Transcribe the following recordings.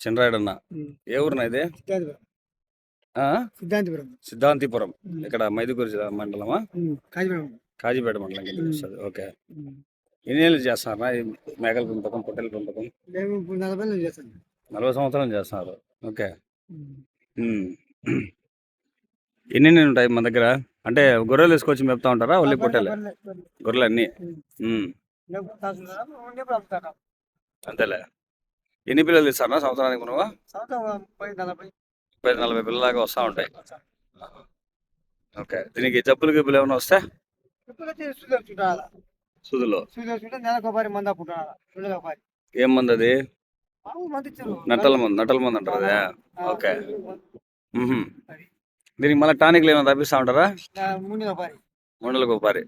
చిన్నరాయుడన్న ఏ ఊరినా ఇది? సిద్ధాంతిపురం? సిద్ధాంతిపురం. ఇక్కడ మైదుకూరు జిల్లా మండలమా? కాజీపేట మండలం కింద వస్తుంది. ఓకే. ఎన్ని ఏళ్ళు చేస్తున్నారా ఈ మేకల పెంపకం పొట్టెల పెంపకం? నలభై సంవత్సరాలు చేస్తున్నారు. ఓకే. ఎన్ని ఉంటాయి మన దగ్గర? అంటే గొర్రెలు తీసుకొచ్చి మేపుతా ఉంటారా? ఒళ్ళి పొట్టెలు? గొర్రెలు అన్ని. అంతేలే. ఎన్ని పిల్లలు ఇస్తారా సంవత్సరానికి ముప్పై నలభై ముప్పై నలభై పిల్లల దాకా వస్తూ ఉంటాయి. ఓకే. దీనికి జబ్బులు గిబ్బులు ఏమైనా వస్తే? సుదులు. ఏం మంది అది? మామూలు మంది నట్టల మంది నట్టల మంది అంటారు అదే. ఓకే. దీనికి మళ్ళీ టానిక్లు ఏమైనా తప్పిస్తూ ఉంటారా? మండలకు ఒకసారి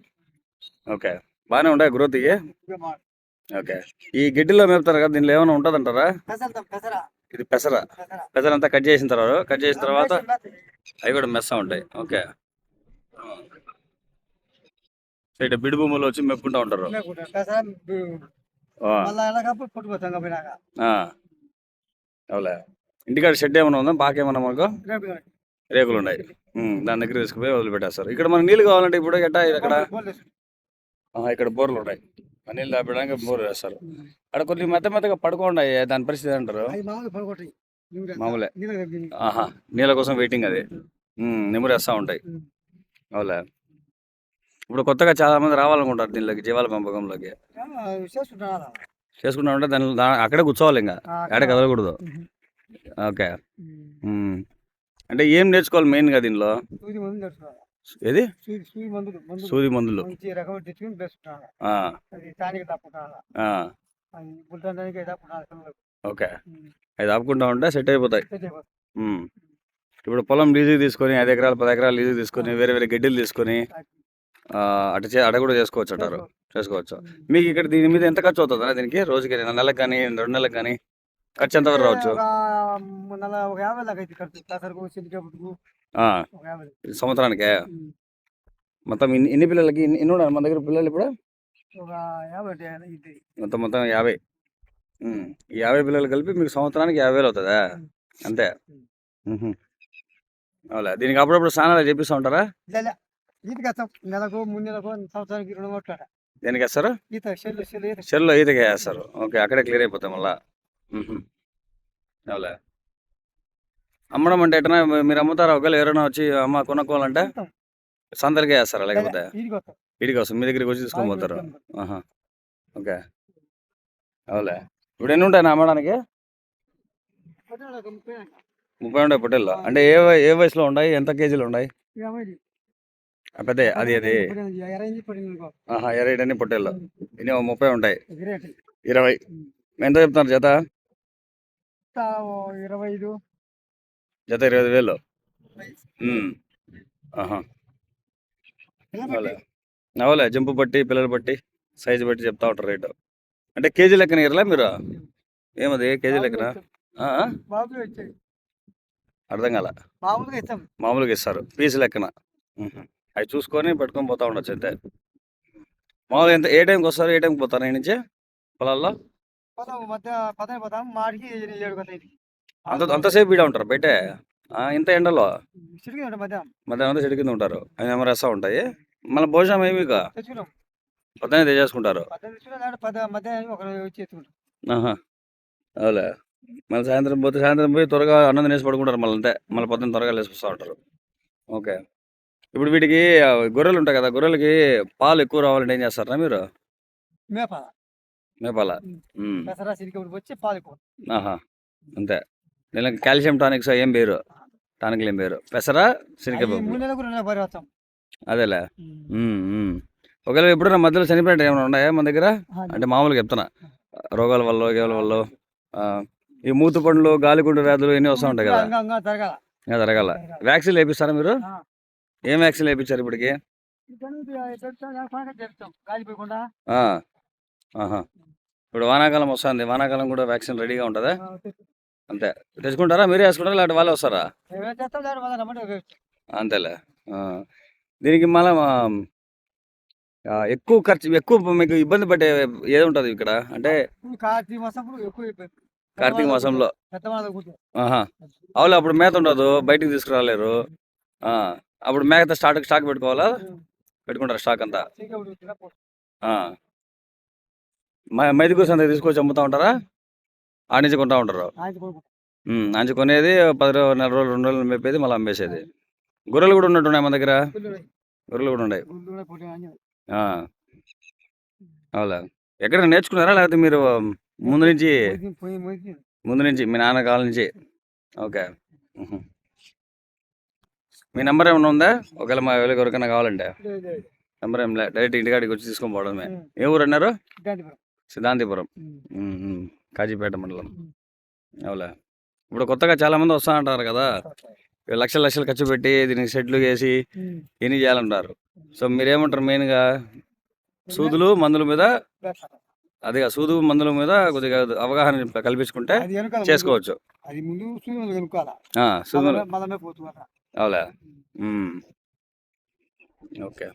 ఓకే. బాగానే ఉంటాయి గ్రోత్ ఇవి ఓకే. ఈ గిడ్డిలో మేపుతారు కదా దీనిలో ఏమైనా ఉంటుందంటారా? ఇది పెసర. పెసర. అంతా కట్ చేసిన తర్వాత కట్ చేసిన తర్వాత అవి కూడా మెస్సా ఉంటాయి. ఓకే. ఇటు బిడి భూములు వచ్చి మెప్పుకుంటూ ఉంటారు. అవులే. ఇంటికాడ షెడ్ ఏమైనా ఉందా? బాగా ఏమన్నా మనకు రేకులు ఉన్నాయి. దాని దగ్గర తీసుకుపోయి వదిలిపెట్టేస్తారు. ఇక్కడ మనకు నీళ్ళు కావాలంటే ఇప్పుడు ఎట్టా? ఆహా, ఇక్కడ బోర్లు ఉన్నాయి ఆ నీళ్ళు దాపడానికి బోర్ వేస్తారు. అక్కడ కొన్ని మెత్త మెత్తగా పడుకోండాయి దాని పరిస్థితి అంటారు. మామూలు. ఆహా నీళ్ళ కోసం వెయిటింగ్ అది. ఉమ్, నిమురేస్తా ఉంటాయి. అవులే. ఇప్పుడు కొత్తగా చాలా మంది రావాలనుకుంటారు దీనిలోకి జీవాల పెంపకంలోకి. చేసుకుంటా ఉంటే దాని అక్కడే కూర్చోవాలి ఇంకా. ఏడ కదలకూడదు. ఓకే. అంటే ఏం నేర్చుకోవాలి మెయిన్గా దీనిలో? ఏది? సూది మందులు ఓకే. అది ఆపుకుంటా ఉంటే సెట్ అయిపోతాయి. ఇప్పుడు పొలం లీజుకి తీసుకొని ఐదు ఎకరాలు పది ఎకరాలు లీజుకి తీసుకొని వేరే వేరే గడ్డిలు తీసుకొని అటు చే అట కూడా చేసుకోవచ్చు అంటారు. చేసుకోవచ్చు. మీకు ఇక్కడ దీని మీద ఎంత ఖర్చు అవుతుంది దీనికి? రోజుకి నెలకు కానీ రెండు నెలలకు కానీ? ఖర్చు ఎంత వరకు రావచ్చు. ఒక యాభై దాకా అయితే ఖర్చు ఒక యాభై సంవత్సరానికే? మొత్తం ఇన్ని ఇన్ని పిల్లలకి ఇన్ని ఉన్నారు మన దగ్గర పిల్లలు ఇప్పుడు? ఒక యాభై మొత్తం మొత్తం యాభై. యాభై పిల్లలు కలిపి మీకు సంవత్సరానికి యాభై వేలు అవుతుందా? అంతే. అవులే. దీనికి అప్పుడప్పుడు స్నానాలు చేపిస్తూ ఉంటారా? నెలకు మూడు నెలకు సంవత్సరానికి రెండు దేనికి వేస్తారు? చెరువులో ఈతకి వేస్తారు. ఓకే. అక్కడే క్లియర్ అయిపోతాయి మళ్ళా. అవులే. అమ్మడం అంటే ఎట్లా మీరు అమ్ముతారా? ఒకవేళ ఎవరైనా వచ్చి అమ్మ కొనుక్కోవాలంటే సందరికే వేస్తారా లేకపోతే ఈడికి వస్తాం. మీ దగ్గరికి వచ్చి తీసుకొని పోతారు. ఓకే. అవులే. ఇప్పుడు ఎన్ని ఉంటాయి అమ్మడానికి? ముప్పై ఉంటాయి పొట్టేళ్ళు అంటే ఏ ఏ వయసులో ఉన్నాయి? ఎంత కేజీలు ఉన్నాయి? పెద్ద అది అది అన్ని పొట్టేళ్ళు ఇన్ని ముప్పై ఉంటాయి. ఇరవై ఎంత చెప్తున్నారు జత ఇరవై ఐదు జత ఇరవై ఐదు వేలు అవులే జంపు బట్టి పిల్లలు బట్టి సైజు బట్టి చెప్తా ఉంటారు రేటు. అంటే కేజీ లెక్కన ఇరలే మీరు? ఏమది? కేజీ లెక్కన? అర్థం కాల. మామూలుగా ఇస్తాం. మామూలుగా ఇస్తారు. పీసు లెక్కన. అవి చూసుకొని పట్టుకొని పోతా ఉండొచ్చు అంతే. మామూలుగా ఎంత? ఏ టైంకి వస్తారు? ఏ టైంకి పోతారు? నుంచి? పొలాల్లో? అంత అంతసేపు ఈడ ఉంటారు బయటే? ఆ, ఇంత ఎండలో? మధ్యాహ్నం. అంతా చెడు కింద ఉంటారు. అవి ఏమో రెస్తా ఉంటాయి. మళ్ళీ భోజనం ఏమి పొద్దున్నే తెచ్చేసుకుంటారు అవులే. మళ్ళీ సాయంత్రం పోతే సాయంత్రం పోయి త్వరగా అన్నం తినేసి పడుకుంటారు మళ్ళీ అంతే. మళ్ళీ పొద్దున్న త్వరగా లేచిపోతూ ఉంటారు. ఓకే. ఇప్పుడు వీటికి గొర్రెలు ఉంటాయి కదా గొర్రెలకి పాలు ఎక్కువ రావాలంటే ఏం చేస్తారా మీరు? మేపాల వచ్చి పాలకు ఆహా అంతే దీనికి కాల్షియం టానిక్స్ ఏం పేరు టానిక్లు ఏం పేరు పెసరా సిరిక మూడు నెలలకు రెండు నెలలకు పరి వస్తాం అదేలే. ఒకవేళ ఎప్పుడైనా మధ్యలో చనిపోయినట్టు ఏమైనా ఉన్నాయా మన దగ్గర అంటే మామూలుగా చెప్తున్నా రోగాల వల్ల గేల వల్ల ఈ మూతు పండ్లు గాలికుండు వ్యాధులు ఇవన్నీ వస్తూ ఉంటాయి కదా ఇంకా జరగాల వ్యాక్సిన్ వేపిస్తారా మీరు. ఏం వ్యాక్సిన్ వేయించారు ఇప్పటికి ఇప్పుడు వానాకాలం వస్తుంది. వానాకాలం కూడా వ్యాక్సిన్ రెడీగా ఉంటుందా? అంతే. తెచ్చుకుంటారా? మీరే వేసుకుంటారా? లేకపోతే వాళ్ళే వస్తారా. అంతేలే. దీనికి మళ్ళా ఎక్కువ ఖర్చు ఎక్కువ మీకు ఇబ్బంది పడే ఏది ఉంటుంది ఇక్కడ? అంటే కార్తీక మాసంలో అవులే అప్పుడు మేత ఉండదు. బయటికి తీసుకురాలేరు. ఆ, అప్పుడు మేత స్టాక్ స్టాక్ పెట్టుకోవాలా? పెట్టుకుంటారు స్టాక్ అంతా? ఆ. మ- మైదుకూరు సంతకి తీసుకొచ్చి అమ్ముతా ఉంటారా? ఆడ నుంచి కొంటా ఉంటారు. ఆంచి కొనేది పది రోజులు నెల రోజులు రెండు రోజులు మేపేది మళ్ళీ అమ్మేసేది. గొర్రెలు కూడా ఉన్నట్టున్నాయి మన దగ్గర? గొర్రెలు కూడా ఉన్నాయి. ఆ. అవులా ఎక్కడ నేర్చుకున్నారా? లేకపోతే మీరు ముందు నుంచి ముందు నుంచి మీ నాన్న కాలం నుంచి? ఓకే. మీ నెంబర్ ఏమైనా ఉందా? ఒకవేళ మా ఎవరికి ఎవరికైనా కావాలంటే. నెంబర్ ఏం లే డైరెక్ట్ ఇంటికాడికి వచ్చి తీసుకొని పోవడమే. ఏ ఊరు అన్నారు? సిద్ధాంతిపురం. కాజీపేట మండలం. అవులే. ఇప్పుడు కొత్తగా చాలా మంది వస్తా అంటారు కదా లక్షల లక్షలు ఖర్చు పెట్టి దీనికి షెడ్లు వేసి ఎన్ని చేయాలంటారు? సో మీరేమంటారు మెయిన్గా? సూదులు మందుల మీద అదిగా సూదు మందుల మీద కొద్దిగా అవగాహన కల్పించుకుంటే చేసుకోవచ్చు. అవులే. ఓకే.